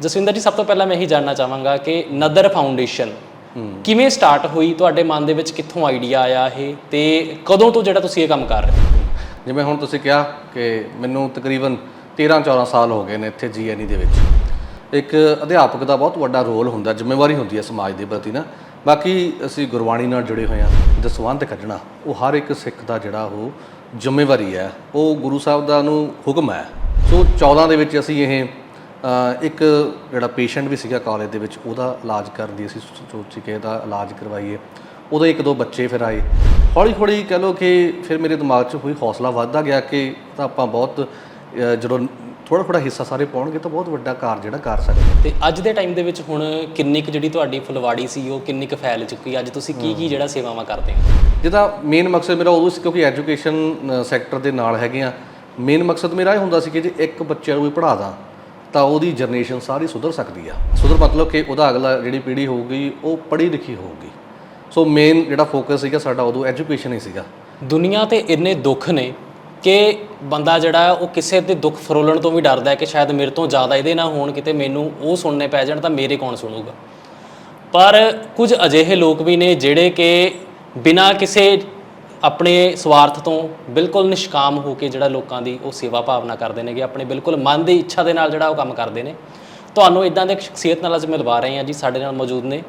ਜਸਵਿੰਦਰ ਜੀ, ਸਭ ਤੋਂ ਪਹਿਲਾਂ ਮੈਂ ਇਹੀ ਜਾਣਨਾ ਚਾਹਾਂਗਾ ਕਿ ਨਦਰ ਫਾਊਂਡੇਸ਼ਨ ਕਿਵੇਂ ਸਟਾਰਟ ਹੋਈ? ਤੁਹਾਡੇ ਮਨ ਦੇ ਵਿੱਚ ਕਿੱਥੋਂ ਆਈਡੀਆ ਆਇਆ ਇਹ? ਤੇ ਕਦੋਂ ਤੋਂ ਜਿਹੜਾ ਤੁਸੀਂ ਇਹ ਕੰਮ ਕਰ ਰਹੇ ਹੋ? ਜਿਵੇਂ ਹੁਣ ਤੁਸੀਂ ਕਿਹਾ ਕਿ ਮੈਨੂੰ ਤਕਰੀਬਨ 13-14 ਸਾਲ ਹੋ ਗਏ ਨੇ ਇੱਥੇ ਜੀਐਨਈ ਦੇ ਵਿੱਚ। ਇੱਕ ਅਧਿਆਪਕ ਦਾ ਬਹੁਤ ਵੱਡਾ ਰੋਲ ਹੁੰਦਾ, ਜ਼ਿੰਮੇਵਾਰੀ ਹੁੰਦੀ ਹੈ ਸਮਾਜ ਦੇ ਪ੍ਰਤੀ ਨਾ। ਬਾਕੀ ਅਸੀਂ ਗੁਰਬਾਣੀ ਨਾਲ ਜੁੜੇ ਹੋਏ ਹਾਂ ਦਸਵੰਧ ਕੱਢਣਾ, ਉਹ ਹਰ ਇੱਕ ਸਿੱਖ ਦਾ ਜਿਹੜਾ ਉਹ ਜ਼ਿੰਮੇਵਾਰੀ ਹੈ, ਉਹ ਗੁਰੂ ਸਾਹਿਬ ਦਾ ਨੂੰ ਹੁਕਮ ਹੈ। ਸੋ 14 ਦੇ ਵਿੱਚ ਅਸੀਂ ਇਹ ਇੱਕ ਜਿਹੜਾ ਪੇਸ਼ੈਂਟ ਵੀ ਸੀਗਾ ਕਾਲਜ ਦੇ ਵਿੱਚ ਉਹਦਾ ਇਲਾਜ ਕਰਨ ਦੀ ਅਸੀਂ ਸੋਚੀ ਕਿ ਇਹਦਾ ਇਲਾਜ ਕਰਵਾਈਏ। ਉਹਦੇ ਇੱਕ ਦੋ ਬੱਚੇ ਫਿਰ ਆਏ। ਹੌਲੀ ਹੌਲੀ ਕਹ ਲਓ ਕਿ ਫਿਰ ਮੇਰੇ ਦਿਮਾਗ 'ਚ ਕੋਈ ਹੌਸਲਾ ਵੱਧਦਾ ਗਿਆ ਕਿ ਤਾਂ ਆਪਾਂ ਬਹੁਤ ਜਦੋਂ ਥੋੜਾ ਥੋੜਾ ਹਿੱਸਾ ਸਾਰੇ ਪਾਉਣਗੇ ਤਾਂ ਬਹੁਤ ਵੱਡਾ ਕਾਰ ਜਿਹੜਾ ਕਰ ਸਕਦੇ। ਤੇ ਅੱਜ ਦੇ ਟਾਈਮ ਦੇ ਵਿੱਚ ਹੁਣ ਕਿੰਨੀ ਕੁ ਜਿਹੜੀ ਤੁਹਾਡੀ ਫੁਲਵਾੜੀ ਸੀ ਉਹ ਕਿੰਨੀ ਕੁ ਫੈਲ ਚੁੱਕੀ ਅੱਜ ਤੁਸੀਂ ਕੀ ਕੀ ਜਿਹੜਾ ਸੇਵਾਵਾਂ ਕਰਦੇ ਹੋ? ਜਿਹਦਾ ਮੇਨ ਮਕਸਦ ਮੇਰਾ ਉਦੋਂ ਸੀ ਕਿਉਂਕਿ ਐਜੂਕੇਸ਼ਨ ਸੈਕਟਰ ਦੇ ਨਾਲ ਹੈਗੇ ਆ ਮੇਨ ਮਕਸਦ ਮੇਰਾ ਇਹ ਹੁੰਦਾ ਸੀ ਕਿ ਜੇ ਇੱਕ ਬੱਚੇ ਨੂੰ ਵੀ ਪੜ੍ਹਾ ਦਾਂ ਤਾਂ ਉਹਦੀ ਜਨਰੇਸ਼ਨ ਸਾਰੀ ਸੁਧਰ ਸਕਦੀ ਆ। ਸੁਧਰ ਮਤਲਬ ਕਿ ਉਹਦਾ ਅਗਲਾ ਜਿਹੜੀ ਪੀੜ੍ਹੀ ਹੋਊਗੀ, ਉਹ ਪੜ੍ਹੀ ਲਿਖੀ ਹੋਊਗੀ। ਸੋ ਮੇਨ ਜਿਹੜਾ ਫੋਕਸ ਸੀਗਾ ਸਾਡਾ ਉਦੋਂ ਐਜੂਕੇਸ਼ਨ ਹੀ ਸੀਗਾ। ਦੁਨੀਆ ਤੇ ਇੰਨੇ ਦੁੱਖ ਨੇ ਕਿ ਬੰਦਾ ਜਿਹੜਾ ਉਹ ਕਿਸੇ ਦੇ ਦੁੱਖ ਫਰੋਲਣ ਤੋਂ ਵੀ ਡਰਦਾ ਹੈ ਕਿ ਸ਼ਾਇਦ ਮੇਰੇ ਤੋਂ ਜ਼ਿਆਦਾ ਇਹਦੇ ਨਾ ਹੋਣ, ਕਿਤੇ ਮੈਨੂੰ ਉਹ ਸੁਣਨੇ ਪੈ ਜਾਣ ਤਾਂ ਮੇਰੇ ਕੌਣ ਸੁਣੂਗਾ। ਪਰ ਕੁਝ ਅਜਿਹੇ ਲੋਕ ਵੀ ਨੇ ਜਿਹੜੇ ਕਿ ਬਿਨਾਂ ਕਿਸੇ ਆਪਣੇ ਸਵਾਰਥ ਤੋਂ ਬਿਲਕੁਲ ਨਿਸ਼ਕਾਮ ਹੋ ਕੇ ਜਿਹੜਾ ਲੋਕਾਂ ਦੀ ਉਹ ਸੇਵਾ ਭਾਵਨਾ ਕਰਦੇ ਨੇਗੇ, ਆਪਣੇ ਬਿਲਕੁਲ ਮਨ ਦੀ ਇੱਛਾ ਦੇ ਨਾਲ ਜਿਹੜਾ ਉਹ ਕੰਮ ਕਰਦੇ ਨੇ। ਤੁਹਾਨੂੰ ਇਦਾਂ ਦੇ ਇੱਕ ਸ਼ਖਸੀਅਤ ਨਾਲ ਅੱਜ ਮਿਲਵਾ ਰਹੇ ਹਾਂ ਜੀ, ਸਾਡੇ ਨਾਲ ਮੌਜੂਦ ਨੇ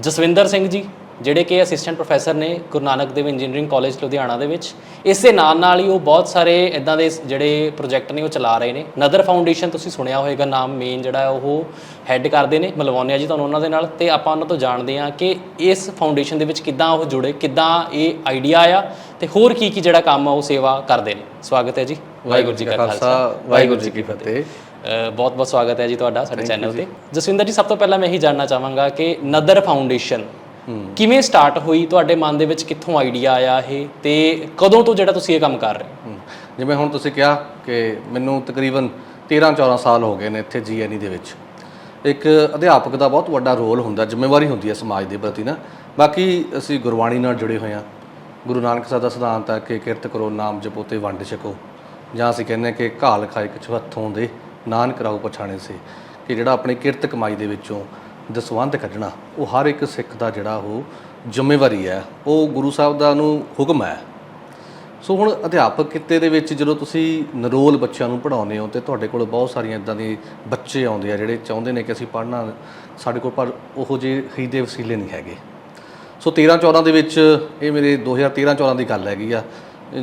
ਜਸਵਿੰਦਰ ਸਿੰਘ ਜੀ। ਜਿਹੜੇ ਕਿ ਅਸਿਸਟੈਂਟ ਪ੍ਰੋਫੈਸਰ ਨੇ ਗੁਰੂ ਨਾਨਕ ਦੇਵ ਇੰਜੀਨੀਅਰਿੰਗ ਕਾਲਜ ਲੁਧਿਆਣਾ ਦੇ ਵਿੱਚ ਇਸ ਦੇ ਨਾਲ ਨਾਲ ਹੀ ਉਹ ਬਹੁਤ ਸਾਰੇ ਇਦਾਂ ਦੇ ਜਿਹੜੇ ਪ੍ਰੋਜੈਕਟ ਨੇ ਉਹ ਚਲਾ ਰਹੇ ਨੇ। ਨਦਰ ਫਾਊਂਡੇਸ਼ਨ ਤੁਸੀਂ ਸੁਣਿਆ ਹੋਵੇਗਾ ਨਾਮ ਮੇਨ ਜਿਹੜਾ ਉਹ ਹੈੱਡ ਕਰਦੇ ਨੇ ਮਿਲਵਾਉਂਦੇ ਆ ਜੀ ਤੁਹਾਨੂੰ ਉਹਨਾਂ ਦੇ ਨਾਲ। ਤੇ ਆਪਾਂ ਉਹਨਾਂ ਤੋਂ ਜਾਣਦੇ ਹਾਂ ਕਿ ਇਸ ਫਾਊਂਡੇਸ਼ਨ ਦੇ ਵਿੱਚ ਕਿੱਦਾਂ ਉਹ ਜੁੜੇ ਕਿੱਦਾਂ ਇਹ ਆਈਡੀਆ ਆਇਆ ਤੇ ਹੋਰ ਕੀ ਕੀ ਜਿਹੜਾ ਕੰਮ ਆ ਉਹ ਸੇਵਾ ਕਰਦੇ ਨੇ। ਸਵਾਗਤ ਹੈ ਜੀ। ਵਾਹਿਗੁਰੂ ਜੀ ਕਾ ਖਾਲਸਾ ਵਾਹਿਗੁਰੂ ਜੀ ਕੀ ਫਤਿਹ। ਬਹੁਤ ਬਹੁਤ ਸਵਾਗਤ ਹੈ ਜੀ ਤੁਹਾਡਾ ਸਾਡੇ ਚੈਨਲ ਤੇ। ਜਸਵਿੰਦਰ ਜੀ ਸਭ ਤੋਂ ਪਹਿਲਾਂ ਮੈਂ ਇਹੀ ਜਾਣਨਾ ਚਾਹਾਂਗਾ ਕਿ ਨਦਰ ਫਾਊਂਡੇਸ਼ਨ ਕਿਵੇਂ ਸਟਾਰਟ ਹੋਈ? ਤੁਹਾਡੇ ਮਨ ਦੇ ਵਿੱਚ ਕਿੱਥੋਂ ਆਈਡੀਆ ਆਇਆ ਇਹ? ਤੇ ਕਦੋਂ ਤੋਂ ਜਿਹੜਾ ਤੁਸੀਂ ਇਹ ਕੰਮ ਕਰ ਰਹੇ? ਹੋ। ਜਿਵੇਂ ਹੁਣ ਤੁਸੀਂ ਕਿਹਾ ਕਿ ਮੈਨੂੰ ਤਕਰੀਬਨ 13-14 ਸਾਲ ਹੋ ਗਏ ਨੇ ਇੱਥੇ ਜੀਐਨਈ ਦੇ ਵਿੱਚ। ਇੱਕ ਅਧਿਆਪਕ ਦਾ ਬਹੁਤ ਵੱਡਾ ਰੋਲ ਹੁੰਦਾ, ਜ਼ਿੰਮੇਵਾਰੀ ਹੁੰਦੀ ਹੈ ਸਮਾਜ ਦੇ ਪ੍ਰਤੀ ਨਾ। ਬਾਕੀ ਅਸੀਂ ਗੁਰਬਾਣੀ ਨਾਲ ਜੁੜੇ ਹੋਏ ਹਾਂ। ਗੁਰੂ ਨਾਨਕ ਸਾਹਿਬ ਦਾ ਸਿਧਾਂਤ ਹੈ ਕਿ ਕਿਰਤ ਕਰੋ, ਨਾਮ ਜਪੋ ਤੇ ਵੰਡ ਛਕੋ। ਜਾਂ ਅਸੀਂ ਕਹਿੰਦੇ ਹਾਂ ਕਿ ਘਾਲ ਖਾਏ ਕਿਛ ਹੱਥੋਂ ਦੇ, ਨਾਨਕ ਰਾਉ ਪਛਾਣੇ ਸੇ। ਕਿ ਜਿਹੜਾ ਆਪਣੀ ਕਿਰਤ ਕਮਾਈ ਦੇ ਵਿੱਚੋਂ ਦਸਵੰਧ ਕੱਢਣਾ, ਉਹ ਹਰ ਇੱਕ ਸਿੱਖ ਦਾ ਜਿਹੜਾ ਉਹ ਜ਼ਿੰਮੇਵਾਰੀ ਹੈ, ਉਹ ਗੁਰੂ ਸਾਹਿਬ ਦਾ ਨੂੰ ਹੁਕਮ ਹੈ। ਸੋ ਹੁਣ ਅਧਿਆਪਕ ਕਿੱਤੇ ਦੇ ਵਿੱਚ ਜਦੋਂ ਤੁਸੀਂ ਨਰੋਲ ਬੱਚਿਆਂ ਨੂੰ ਪੜ੍ਹਾਉਂਦੇ ਹੋ ਤੇ ਤੁਹਾਡੇ ਕੋਲ ਬਹੁਤ ਸਾਰੀਆਂ ਇਦਾਂ ਦੇ ਬੱਚੇ ਆਉਂਦੇ ਆ ਜਿਹੜੇ ਚਾਹੁੰਦੇ ਨੇ ਕਿ ਅਸੀਂ ਪੜ੍ਹਨਾ, ਸਾਡੇ ਕੋਲ ਪਰ ਉਹੋ ਜਿਹੇ ਹੀ ਦੇ ਵਸੀਲੇ ਨਹੀਂ ਹੈਗੇ। ਸੋ 13 14 ਦੇ ਵਿੱਚ ਇਹ ਮੇਰੇ 2013 14 ਦੀ ਗੱਲ ਹੈਗੀ ਆ,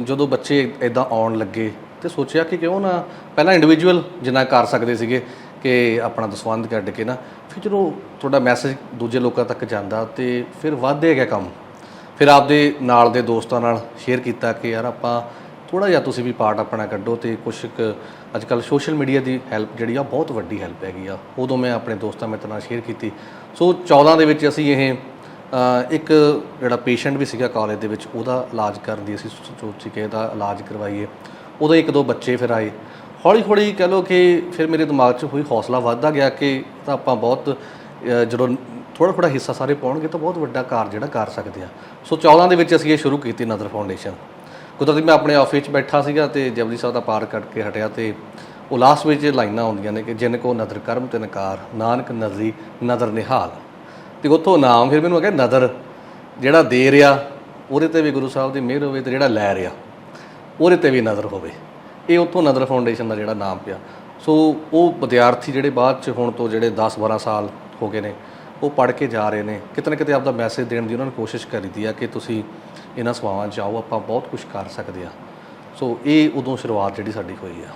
ਜਦੋਂ ਬੱਚੇ ਇਦਾਂ ਆਉਣ ਲੱਗੇ ਤੇ ਸੋਚਿਆ ਕਿ ਕਿਉਂ ਨਾ, ਪਹਿਲਾਂ ਇੰਡੀਵਿਜੂਅਲ ਜਿੰਨਾ ਕਰ ਸਕਦੇ ਸੀਗੇ ਕਿ ਆਪਣਾ ਦਸਵੰਧ ਕੱਢ ਕੇ ਨਾ ਫਿਰ ਜਦੋਂ ਤੁਹਾਡਾ ਮੈਸੇਜ ਦੂਜੇ ਲੋਕਾਂ ਤੱਕ ਜਾਂਦਾ ਤੇ ਫਿਰ ਵੱਧਦੇ ਗਿਆ ਕੰਮ। ਫਿਰ ਆਪਦੇ ਨਾਲ ਦੇ ਦੋਸਤਾਂ ਨਾਲ ਸ਼ੇਅਰ ਕੀਤਾ ਕਿ ਯਾਰ ਆਪਾਂ ਥੋੜਾ ਜਿਹਾ ਤੁਸੀਂ ਵੀ ਪਾਰਟ ਆਪਣਾ ਕੱਢੋ ਤੇ ਕੁਝ ਅੱਜ ਕੱਲ ਸੋਸ਼ਲ ਮੀਡੀਆ ਦੀ ਹੈਲਪ ਜਿਹੜੀ ਆ ਬਹੁਤ ਵੱਡੀ ਹੈਲਪ ਹੈਗੀ ਆ। ਉਦੋਂ ਮੈਂ ਆਪਣੇ ਦੋਸਤਾਂ ਮਿੱਤਰਾਂ ਨਾਲ ਸ਼ੇਅਰ ਕੀਤੀ। ਸੋ 14 ਦੇ ਵਿੱਚ ਅਸੀਂ ਇਹ ਇੱਕ ਜਿਹੜਾ ਪੇਸ਼ੈਂਟ ਵੀ ਸੀਗਾ ਕਾਲਜ ਦੇ ਵਿੱਚ, ਉਹਦਾ ਇਲਾਜ ਕਰਨ ਦੀ ਅਸੀਂ ਸੋਚੀ ਕਿ ਇਹਦਾ ਇਲਾਜ ਕਰਵਾਈਏ। ਉਦੋਂ ਇੱਕ ਦੋ ਬੱਚੇ ਫਿਰ ਆਏ। ਹੌਲੀ ਹੌਲੀ ਕਹ ਲਓ ਕਿ ਫਿਰ ਮੇਰੇ ਦਿਮਾਗ 'ਚ ਹੋਈ ਹੌਸਲਾ ਵੱਧਦਾ ਗਿਆ ਕਿ ਤਾਂ ਆਪਾਂ ਬਹੁਤ ਜਦੋਂ ਥੋੜਾ ਥੋੜਾ ਹਿੱਸਾ ਸਾਰੇ ਪਾਉਣਗੇ ਤਾਂ ਬਹੁਤ ਵੱਡਾ ਕਾਰ ਜਿਹੜਾ ਕਰ ਸਕਦੇ ਆ। ਸੋ 14 ਦੇ ਵਿੱਚ ਅਸੀਂ ਇਹ ਸ਼ੁਰੂ ਕੀਤੀ ਨਦਰ ਫਾਊਂਡੇਸ਼ਨ। ਕੁਦਰਤੀ ਮੈਂ ਆਪਣੇ ਆਫਿਸ 'ਚ ਬੈਠਾ ਸੀਗਾ ਤੇ ਜਪਜੀ ਸਾਹਿਬ ਦਾ ਪਾਰ ਕੱਟ ਕੇ ਹਟਿਆ ਤੇ ਉਹ ਲਾਸਟ ਵਿੱਚ ਇਹ ਲਾਈਨਾਂ ਆਉਂਦੀਆਂ ਨੇ ਕਿ ਜਿਨ ਕੋ ਨਦਰ ਕਰਮ ਤੇ ਨਕਾਰ ਨਾਨਕ ਨਜ਼ਰੀ ਨਦਰ ਨਿਹਾਲ। ਤੇ ਉੱਥੋਂ ਨਾਮ ਫਿਰ ਮੈਨੂੰ ਆ ਗਿਆ ਨਦਰ, ਜਿਹੜਾ ਦੇ ਰਿਹਾ, ਉਹਦੇ ਤੇ ਵੀ ਗੁਰੂ ਸਾਹਿਬ ਦੀ ਮਿਹਰ ਹੋਵੇ ਤੇ ਜਿਹੜਾ ਲੈ ਰਿਹਾ, ਉਹਦੇ ਤੇ ਵੀ ਨਜ਼ਰ ਹੋਵੇ। ਇਹ ਉੱਥੋਂ ਨਦਰ ਫਾਊਂਡੇਸ਼ਨ ਦਾ ਜਿਹੜਾ ਨਾਮ ਪਿਆ। ਸੋ ਉਹ ਵਿਦਿਆਰਥੀ ਜਿਹੜੇ ਬਾਅਦ ਚ ਹੁਣ ਤੋਂ ਜਿਹੜੇ 10 12 ਸਾਲ ਹੋ ਗਏ ਨੇ ਉਹ ਪੜ੍ਹ ਕੇ ਜਾ ਰਹੇ ਨੇ। ਕਿਤੇ ਨਾ ਕਿਤੇ ਆਪਦਾ ਮੈਸੇਜ ਦੇਣ ਦੀ ਉਹਨਾਂ ਨੇ ਕੋਸ਼ਿਸ਼ ਕਰੀਦੀ ਆ ਕਿ ਤੁਸੀਂ ਇਹਨਾਂ ਸੇਵਾਵਾਂ 'ਚ ਆਓ ਆਪਾਂ ਬਹੁਤ ਕੁਝ ਕਰ ਸਕਦੇ ਆ। ਸੋ ਇਹ ਉਦੋਂ ਸ਼ੁਰੂਆਤ ਜਿਹੜੀ ਸਾਡੀ ਹੋਈ ਆ।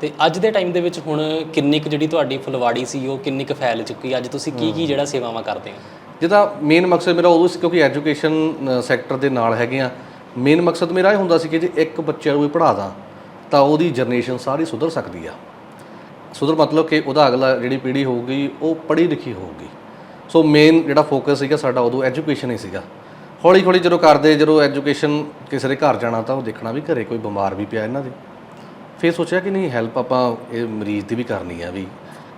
ਤੇ ਅੱਜ ਦੇ ਟਾਈਮ ਦੇ ਵਿੱਚ ਹੁਣ ਕਿੰਨੀ ਕੁ ਜਿਹੜੀ ਤੁਹਾਡੀ ਫੁਲਵਾੜੀ ਸੀ ਉਹ ਕਿੰਨੀ ਕੁ ਫੈਲ ਚੁੱਕੀ ਅੱਜ ਤੁਸੀਂ ਕੀ ਕੀ ਜਿਹੜਾ ਸੇਵਾਵਾਂ ਕਰਦੇ ਹੋ? ਜਿਹਦਾ ਮੇਨ ਮਕਸਦ ਮੇਰਾ ਉਦੋਂ ਸੀ ਕਿਉਂਕਿ ਐਜੂਕੇਸ਼ਨ ਸੈਕਟਰ ਦੇ ਨਾਲ ਹੈਗੇ ਆ। ਮੇਨ ਮਕਸਦ ਮੇਰਾ ਇਹ ਹੁੰਦਾ ਸੀ ਕਿ ਜੇ ਇੱਕ ਬੱਚੇ ਨੂੰ ਵੀ ਪੜ੍ਹਾ ਦਾਂ ਤਾਂ ਉਹਦੀ ਜਨਰੇਸ਼ਨ ਸਾਰੀ ਸੁਧਰ ਸਕਦੀ ਆ। ਸੁਧਰ ਮਤਲਬ ਕਿ ਉਹਦਾ ਅਗਲਾ ਜਿਹੜੀ ਪੀੜ੍ਹੀ ਹੋਊਗੀ, ਉਹ ਪੜ੍ਹੀ ਲਿਖੀ ਹੋਊਗੀ। ਸੋ ਮੇਨ ਜਿਹੜਾ ਫੋਕਸ ਸੀਗਾ ਸਾਡਾ ਉਦੋਂ ਐਜੂਕੇਸ਼ਨ ਹੀ ਸੀਗਾ। ਹੌਲੀ ਹੌਲੀ ਜਦੋਂ ਕਰਦੇ, ਜਦੋਂ ਐਜੂਕੇਸ਼ਨ ਕਿਸੇ ਦੇ ਘਰ ਜਾਣਾ ਤਾਂ ਉਹ ਦੇਖਣਾ ਵੀ ਘਰੇ ਕੋਈ ਬਿਮਾਰ ਵੀ ਪਿਆ ਇਹਨਾਂ ਦੇ। ਫਿਰ ਸੋਚਿਆ ਕਿ ਨਹੀਂ ਹੈਲਪ ਆਪਾਂ ਇਹ ਮਰੀਜ਼ ਦੀ ਵੀ ਕਰਨੀ ਆ ਵੀ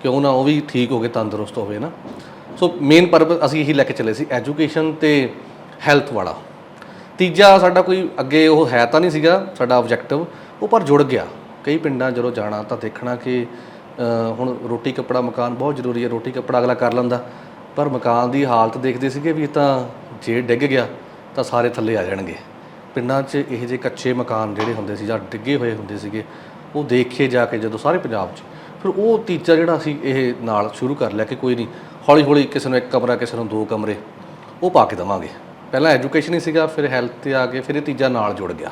ਕਿਉਂ ਨਾ ਉਹ ਵੀ ਠੀਕ ਹੋ ਕੇ ਤੰਦਰੁਸਤ ਹੋਵੇ ਨਾ। ਸੋ ਮੇਨ ਪਰਪਸ ਅਸੀਂ ਇਹੀ ਲੈ ਕੇ ਚੱਲੇ ਸੀ ਐਜੂਕੇਸ਼ਨ ਤੇ ਹੈਲਥ ਵਾਲਾ। ਤੀਜਾ ਸਾਡਾ ਕੋਈ ਅੱਗੇ ਉਹ ਹੈ ਤਾਂ ਨਹੀਂ ਸੀਗਾ, ਸਾਡਾ ਆਬਜੈਕਟਿਵ ਉਹ ਪਰ ਜੁੜ ਗਿਆ। ਕਈ ਪਿੰਡਾਂ ਜਦੋਂ ਜਾਣਾ ਤਾਂ ਦੇਖਣਾ ਕਿ ਹੁਣ ਰੋਟੀ, ਕੱਪੜਾ, ਮਕਾਨ ਬਹੁਤ ਜ਼ਰੂਰੀ ਹੈ। ਰੋਟੀ, ਕੱਪੜਾ ਅਗਲਾ ਕਰ ਲੈਂਦਾ। ਪਰ ਮਕਾਨ ਦੀ ਹਾਲਤ ਦੇਖਦੇ ਸੀਗੇ ਵੀ ਤਾਂ ਜੇ ਡਿੱਗ ਗਿਆ ਤਾਂ ਸਾਰੇ ਥੱਲੇ ਆ ਜਾਣਗੇ। ਪਿੰਡਾਂ 'ਚ ਇਹੋ ਜਿਹੇ ਕੱਚੇ ਮਕਾਨ ਜਿਹੜੇ ਹੁੰਦੇ ਸੀ ਜਾਂ ਡਿੱਗੇ ਹੋਏ ਹੁੰਦੇ ਸੀਗੇ, ਉਹ ਦੇਖੇ ਜਾ ਕੇ ਜਦੋਂ ਸਾਰੇ ਪੰਜਾਬ 'ਚ, ਫਿਰ ਉਹ ਟੀਚਾ ਜਿਹੜਾ ਅਸੀਂ ਇਹ ਨਾਲ ਸ਼ੁਰੂ ਕਰ ਲਿਆ ਕਿ ਕੋਈ ਨਹੀਂ ਹੌਲੀ ਹੌਲੀ ਕਿਸੇ ਨੂੰ ਇੱਕ ਕਮਰਾ, ਕਿਸੇ ਨੂੰ ਦੋ ਕਮਰੇ, ਉਹ ਪਾ ਕੇ ਦੇਵਾਂਗੇ। ਪਹਿਲਾਂ ਐਜੂਕੇਸ਼ਨ ਹੀ ਸੀਗਾ, ਫਿਰ ਹੈਲਥ ਤੇ ਆ ਕੇ ਫਿਰ ਇਹ ਤੀਜਾ ਨਾਲ ਜੁੜ ਗਿਆ।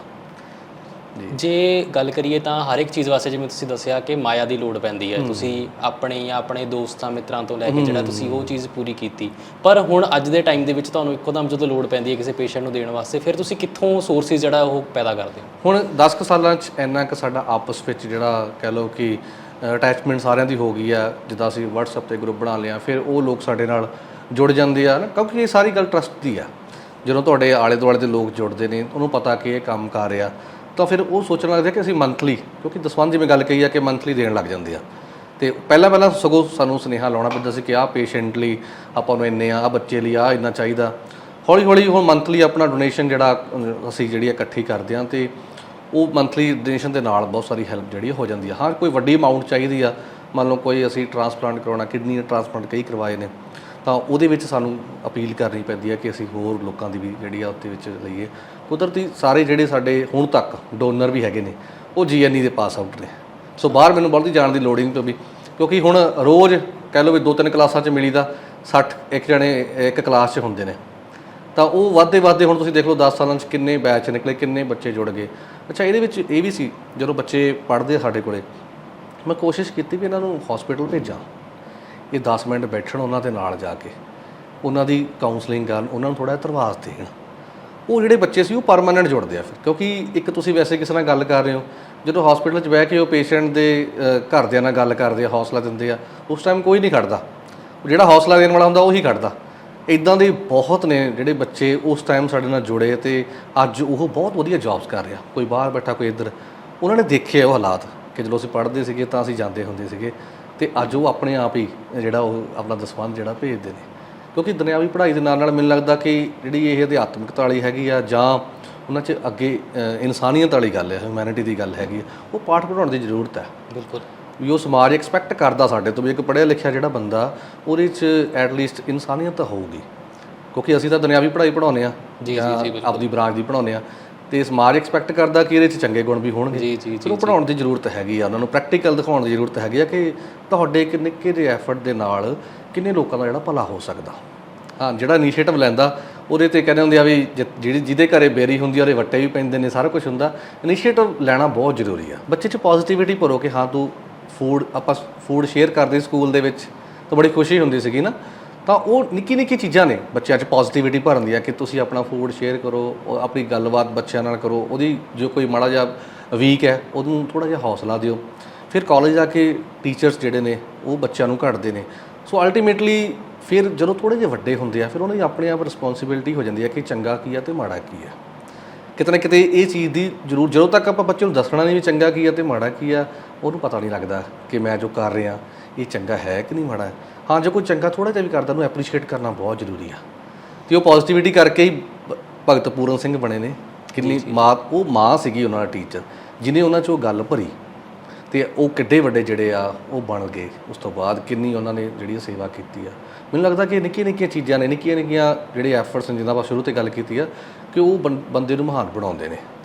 ਜੇ। ਗੱਲ ਕਰੀਏ ਤਾਂ ਹਰ ਇੱਕ ਚੀਜ਼ ਵਾਸਤੇ ਜਿਵੇਂ ਤੁਸੀਂ ਦੱਸਿਆ ਕਿ ਮਾਇਆ ਦੀ ਲੋੜ ਪੈਂਦੀ ਹੈ। ਤੁਸੀਂ ਆਪਣੇ ਜਾਂ ਆਪਣੇ ਦੋਸਤਾਂ ਮਿੱਤਰਾਂ ਤੋਂ ਲੈ ਕੇ ਜਿਹੜਾ ਤੁਸੀਂ ਉਹ ਚੀਜ਼ ਪੂਰੀ ਕੀਤੀ। ਪਰ ਹੁਣ ਅੱਜ ਦੇ ਟਾਈਮ ਦੇ ਵਿੱਚ ਤੁਹਾਨੂੰ ਇੱਕੋਦਮ ਜਦੋਂ ਲੋੜ ਪੈਂਦੀ ਹੈ ਕਿਸੇ ਪੇਸ਼ੈਂਟ ਨੂੰ ਦੇਣ ਵਾਸਤੇ ਫਿਰ ਤੁਸੀਂ ਕਿੱਥੋਂ ਸੋਰਸਿਸ ਜਿਹੜਾ ਉਹ ਪੈਦਾ ਕਰਦੇ ਹੋ? ਹੁਣ 10 ਕੁ ਸਾਲਾਂ 'ਚ ਇੰਨਾ ਕੁ ਸਾਡਾ ਆਪਸ ਵਿੱਚ ਜਿਹੜਾ ਕਹਿ ਲਓ ਕਿ ਅਟੈਚਮੈਂਟ ਸਾਰਿਆਂ ਦੀ ਹੋ ਗਈ ਆ। ਜਿੱਦਾਂ ਅਸੀਂ WhatsApp ਤੇ ਗਰੁੱਪ ਬਣਾ ਲਿਆ ਫਿਰ ਉਹ ਲੋਕ ਸਾਡੇ ਨਾਲ ਜੁੜ ਜਾਂਦੇ ਆ ਨਾ ਕਿਉਂਕਿ ਇਹ ਸਾਰੀ ਗੱਲ ਟਰਸਟ ਦੀ ਆ। ਜਦੋਂ ਤੁਹਾਡੇ ਆਲੇ ਦੁਆਲੇ ਦੇ ਲੋਕ ਜੁੜਦੇ ਨੇ ਉਹਨੂੰ ਪਤਾ ਕਿ ਇਹ ਕੰਮ ਕਰ ਰਿਹਾ। ਤਾਂ ਫਿਰ ਉਹ ਸੋਚਣ ਲੱਗਦੇ ਕਿ ਅਸੀਂ ਮੰਥਲੀ ਕਿਉਂਕਿ ਦਸਵੰਧ ਜਿਵੇਂ ਗੱਲ ਕਹੀ ਆ ਕਿ ਮੰਥਲੀ ਦੇਣ ਲੱਗ ਜਾਂਦੇ ਆ। ਤੇ ਪਹਿਲਾਂ ਪਹਿਲਾਂ ਸਗੋਂ ਸਾਨੂੰ ਸੁਨੇਹਾ ਲਾਉਣਾ ਪੈਂਦਾ ਸੀ ਕਿ ਆਹ ਪੇਸ਼ੈਂਟ ਲਈ ਆਪਾਂ ਨੂੰ ਇੰਨੇ ਆ, ਆਹ ਬੱਚੇ ਲਈ ਆ ਇੰਨਾ ਚਾਹੀਦਾ। ਹੌਲੀ ਹੌਲੀ ਹੁਣ ਮੰਥਲੀ ਆਪਣਾ ਡੋਨੇਸ਼ਨ ਜਿਹੜਾ ਅਸੀਂ ਜਿਹੜੀ ਆ ਇਕੱਠੀ ਕਰਦੇ ਆ ਤੇ ਉਹ ਮੰਥਲੀ ਡੋਨੇਸ਼ਨ ਦੇ ਨਾਲ ਬਹੁਤ ਸਾਰੀ ਹੈਲਪ ਜਿਹੜੀ ਹੋ ਜਾਂਦੀ ਆ। ਹਾਂ ਕੋਈ ਵੱਡੀ ਅਮਾਉਂਟ ਚਾਹੀਦੀ ਆ। ਮੰਨ ਲਓ ਕੋਈ ਅਸੀਂ ਟ੍ਰਾਂਸਪਲਾਂਟ ਕਰਾਉਣਾ ਕਿਡਨੀ ਦਾ ਟ੍ਰਾਂਸਪਲਾਂਟ ਕਈ ਕਰਵਾਏ ਨੇ, ਤਾਂ ਉਹਦੇ ਵਿੱਚ ਸਾਨੂੰ ਅਪੀਲ ਕਰਨੀ ਪੈਂਦੀ ਹੈ ਕਿ ਅਸੀਂ ਹੋਰ ਲੋਕਾਂ ਦੀ ਵੀ ਜਿਹੜੀ ਆ ਉੱਤੇ ਵਿੱਚ ਲਈਏ। ਕੁਦਰਤੀ ਸਾਰੇ ਜਿਹੜੇ ਸਾਡੇ ਹੁਣ ਤੱਕ ਡੋਨਰ ਵੀ ਹੈਗੇ ਨੇ, ਉਹ ਜੀਐਨਈ ਦੇ ਪਾਸ ਆਊਟ ਨੇ। ਸੋ ਬਾਹਰ ਮੈਨੂੰ ਬਹੁਤੀ ਜਾਣ ਦੀ ਲੋੜ ਹੀ ਨਹੀਂ ਪਈ, ਕਿਉਂਕਿ ਹੁਣ ਰੋਜ਼ ਕਹਿ ਲਓ ਵੀ ਦੋ ਤਿੰਨ ਕਲਾਸਾਂ 'ਚ ਮਿਲੀਦਾ 60 ਇੱਕ ਜਣੇ, ਇੱਕ ਕਲਾਸ 'ਚ ਹੁੰਦੇ ਨੇ। ਤਾਂ ਉਹ ਵੱਧਦੇ ਵੱਧਦੇ ਹੁਣ ਤੁਸੀਂ ਦੇਖ ਲਓ 10 ਸਾਲਾਂ 'ਚ ਕਿੰਨੇ ਬੈਚ ਨਿਕਲੇ, ਕਿੰਨੇ ਬੱਚੇ ਜੁੜ ਗਏ। ਅੱਛਾ, ਇਹਦੇ ਵਿੱਚ ਇਹ ਵੀ ਸੀ, ਜਦੋਂ ਬੱਚੇ ਪੜ੍ਹਦੇ ਆ ਸਾਡੇ ਕੋਲੇ, ਮੈਂ ਕੋਸ਼ਿਸ਼ ਕੀਤੀ ਵੀ ਇਹਨਾਂ ਨੂੰ ਹਸਪੀਟਲ ਭੇਜਾਂ। ਇਹ 10 ਮਿੰਟ ਬੈਠਣ ਉਹਨਾਂ ਦੇ ਨਾਲ ਜਾ ਕੇ, ਉਹਨਾਂ ਦੀ ਕਾਉਂਸਲਿੰਗ ਕਰਨ, ਉਹਨਾਂ ਨੂੰ ਥੋੜਾ ਧਰਵਾਸ ਦੇਣ। ਉਹ ਜਿਹੜੇ ਬੱਚੇ ਸੀ, ਉਹ ਪਰਮਾਨੈਂਟ ਜੁੜਦੇ ਆ ਫਿਰ। ਕਿਉਂਕਿ ਇੱਕ ਤੁਸੀਂ ਵੈਸੇ ਕਿਸੇ ਨਾਲ ਗੱਲ ਕਰ ਰਹੇ ਹੋ, ਜਦੋਂ ਹਸਪੀਟਲ 'ਚ ਬਹਿ ਕੇ ਉਹ ਪੇਸ਼ੈਂਟ ਦੇ ਘਰਦਿਆਂ ਨਾਲ ਗੱਲ ਕਰਦੇ ਆ, ਹੌਸਲਾ ਦਿੰਦੇ ਆ, ਉਸ ਟਾਈਮ ਕੋਈ ਨਹੀਂ ਖੜਦਾ। ਜਿਹੜਾ ਹੌਸਲਾ ਦੇਣ ਵਾਲਾ ਹੁੰਦਾ, ਉਹੀ ਖੜਦਾ। ਇਦਾਂ ਦੇ ਬਹੁਤ ਨੇ ਜਿਹੜੇ ਬੱਚੇ ਉਸ ਟਾਈਮ ਸਾਡੇ ਨਾਲ ਜੁੜੇ ਤੇ ਅੱਜ ਉਹ ਬਹੁਤ ਵਧੀਆ ਜੌਬਸ ਕਰ ਰਿਹਾ। ਕੋਈ ਬਾਹਰ ਬੈਠਾ, ਕੋਈ ਇੱਧਰ। ਉਹਨਾਂ ਨੇ ਦੇਖਿਆ ਉਹ ਹਾਲਾਤ ਕਿ ਜਦੋਂ ਅਸੀਂ ਪੜ੍ਹਦੇ ਸੀਗੇ ਤਾਂ ਅਸੀਂ ਜਾਂਦੇ ਹੁੰਦੇ ਸੀਗੇ ਤੇ ਅੱਜ ਉਹ ਆਪਣੇ ਆਪ ਹੀ ਜਿਹੜਾ ਉਹ ਆਪਣਾ ਦਸਵੰਧ ਜਿਹੜਾ ਭੇਜਦੇ ਨੇ। ਕਿਉਂਕਿ ਦੁਨਿਆਵੀ ਪੜ੍ਹਾਈ ਦੇ ਨਾਲ ਨਾਲ ਮੈਨੂੰ ਲੱਗਦਾ ਕਿ ਜਿਹੜੀ ਇਹ ਅਧਿਆਤਮਿਕਤਾ ਵਾਲੀ ਹੈਗੀ ਆ ਜਾਂ ਉਹਨਾਂ 'ਚ ਅੱਗੇ ਇਨਸਾਨੀਅਤ ਵਾਲੀ ਗੱਲ ਹੈ ਹਿਊਮੈਨਿਟੀ ਦੀ ਗੱਲ ਹੈਗੀ ਆ, ਉਹ ਪਾਠ ਪੜਾਉਣ ਦੀ ਜ਼ਰੂਰਤ ਹੈ। ਬਿਲਕੁਲ। ਵੀ ਉਹ ਸਮਾਜ ਐਕਸਪੈਕਟ ਕਰਦਾ ਸਾਡੇ ਤੋਂ ਵੀ ਇੱਕ ਪੜ੍ਹਿਆ ਲਿਖਿਆ ਜਿਹੜਾ ਬੰਦਾ ਉਹਦੇ 'ਚ ਐਟ ਲੀਸਟ ਇਨਸਾਨੀਅਤ ਤਾਂ ਹੋਊਗੀ। ਕਿਉਂਕਿ ਅਸੀਂ ਤਾਂ ਦੁਨਿਆਵੀ ਪੜ੍ਹਾਈ ਪੜਾਉਂਦੇ ਆ ਜੀ, ਜਾਂ ਜੀ। ਆਪਦੀ ਬ੍ਰਾਂਚ ਦੀ ਪੜਾਉਂਦੇ ਆ ਤੇ ਸਮਾਜ ਐਕਸਪੈਕਟ ਕਰਦਾ ਕਿ ਇਹਦੇ 'ਚ ਚੰਗੇ ਗੁਣ ਵੀ ਹੋਣਗੇ। ਜੀ ਜੀ ਫਿਰ ਉਹ ਪੜਾਉਣ ਦੀ ਜ਼ਰੂਰਤ ਹੈਗੀ ਆ ਉਹਨਾਂ ਨੂੰ ਪ੍ਰੈਕਟੀਕਲ ਦਿਖਾਉਣ ਦੀ ਜ਼ਰੂਰਤ ਹੈਗੀ ਆ ਕਿ ਤੁਹਾਡੇ ਇੱਕ ਨਿੱਕੇ ਜਿਹੇ ਐਫਰਟ ਦੇ ਨਾਲ ਕਿੰਨੇ ਲੋਕਾਂ ਦਾ ਜਿਹੜਾ ਭਲਾ ਹੋ ਸਕਦਾ? ਹਾਂ, ਜਿਹੜਾ ਇਨੀਸ਼ੀਏਟਿਵ ਲੈਂਦਾ, ਉਹਦੇ ਤੇ ਕਹਿੰਦੇ ਹੁੰਦੇ ਆ ਵੀ ਜਿ- ਜਿਹੜੀ ਜਿਹਦੇ ਘਰੇ ਬੇਰੀ ਹੁੰਦੀ ਆ, ਉਹਦੇ ਵੱਟੇ ਵੀ ਪੈਂਦੇ ਨੇ, ਸਾਰਾ ਕੁਝ ਹੁੰਦਾ। ਇਨੀਸ਼ੀਏਟਿਵ ਲੈਣਾ ਬਹੁਤ ਜ਼ਰੂਰੀ ਆ। ਬੱਚੇ 'ਚ ਪੋਜ਼ਿਟਿਵਿਟੀ ਭਰੋ ਕਿ ਹਾਂ, ਤੂੰ ਫੂਡ ਆਪਾਂ ਫੂਡ ਸ਼ੇਅਰ ਕਰਦੇ ਸਕੂਲ ਦੇ ਵਿੱਚ, ਤਾਂ ਬੜੀ ਖੁਸ਼ੀ ਹੁੰਦੀ ਸੀਗੀ ਨਾ। ਤਾਂ ਉਹ ਨਿੱਕੀ ਨਿੱਕੀ ਚੀਜ਼ਾਂ ਨੇ, ਬੱਚਿਆਂ 'ਚ ਪੋਜ਼ਿਟਿਵਿਟੀ ਭਰਨ ਦੀ ਆ ਕਿ ਤੁਸੀਂ ਆਪਣਾ ਫੂਡ ਸ਼ੇਅਰ ਕਰੋ, ਉਹ ਆਪਣੀ ਗੱਲਬਾਤ ਬੱਚਿਆਂ ਨਾਲ ਕਰੋ। ਉਹਦੀ ਜੋ ਕੋਈ ਮਾੜਾ ਜਿਹਾ ਵੀਕ ਹੈ, ਉਹਨੂੰ ਥੋੜਾ ਜਿਹਾ ਹੌਸਲਾ ਦਿਓ। ਫਿਰ ਕਾਲਜ ਜਾ ਕੇ ਟੀਚਰਸ ਜਿਹੜੇ ਨੇ, ਉਹ ਬੱਚਿਆਂ ਨੂੰ ਘੜਦੇ ਨੇ। ਸੋ ਅਲਟੀਮੇਟਲੀ ਫਿਰ ਜਦੋਂ ਥੋੜੇ ਜਿਹੇ ਵੱਡੇ ਹੁੰਦੇ ਆ ਫਿਰ ਉਹਨਾਂ ਦੀ ਆਪਣੇ ਆਪ ਰਿਸਪੌਂਸਿਬਿਲਟੀ ਹੋ ਜਾਂਦੀ ਹੈ ਕਿ ਚੰਗਾ ਕੀ ਆ ਤੇ ਮਾੜਾ ਕੀ ਆ। ਕਿਤੇ ਨਾ ਕਿਤੇ ਇਹ ਚੀਜ਼ ਦੀ ਜ਼ਰੂਰ ਜਦੋਂ ਤੱਕ ਆਪਾਂ ਬੱਚੇ ਨੂੰ ਦੱਸਣਾ ਨਹੀਂ ਵੀ ਚੰਗਾ ਕੀ ਆ ਤੇ ਮਾੜਾ ਕੀ ਆ ਉਹਨੂੰ ਪਤਾ ਨਹੀਂ ਲੱਗਦਾ ਕਿ ਮੈਂ ਜੋ ਕਰ ਰਿਹਾ ਇਹ ਚੰਗਾ ਹੈ ਕਿ ਨਹੀਂ ਮਾੜਾ। ਹੈ ਜੇ ਕੋਈ ਚੰਗਾ ਥੋੜਾ ਜਿਹਾ ਵੀ ਕਰਦਾ ਉਹਨੂੰ ਐਪਰੀਸ਼ੀਏਟ ਕਰਨਾ ਬਹੁਤ ਜ਼ਰੂਰੀ ਆ। ਤੇ ਉਹ ਪੋਜ਼ਿਟਿਵਿਟੀ ਕਰਕੇ ਹੀ ਭਗਤ ਪੂਰਨ ਸਿੰਘ ਬਣੇ ਨੇ। ਕਿੰਨੀ ਮਾਂ ਉਹ ਮਾਂ ਸੀਗੀ ਉਹਨਾਂ ਦਾ ਟੀਚਰ ਜਿਨੇ ਉਹਨਾਂ 'ਚ ਗੱਲ ਭਰੀ। ਤੇ ਉਹ ਕਿੱਡੇ ਵੱਡੇ ਜਿਹੜੇ ਆ, ਉਹ ਬਣ ਗਏ। ਉਸ ਤੋਂ ਬਾਅਦ ਕਿੰਨੀ ਉਹਨਾਂ ਨੇ ਜਿਹੜੀ ਸੇਵਾ ਕੀਤੀ ਆ। ਮੈਨੂੰ ਲੱਗਦਾ ਕਿ ਨਿੱਕੀਆਂ ਨਿੱਕੀਆਂ ਚੀਜ਼ਾਂ ਨੇ, ਨਿੱਕੀਆਂ ਨਿੱਕੀਆਂ ਜਿਹੜੇ ਐਫਰਟਸ ਨੇ ਜਿਨ੍ਹਾਂ ਆਪਾਂ ਸ਼ੁਰੂ ਤੇ ਗੱਲ ਕੀਤੀ ਆ, ਕਿ ਉਹ ਬੰ- ਬੰਦੇ ਨੂੰ ਮਹਾਨ ਬਣਾਉਂਦੇ ਨੇ।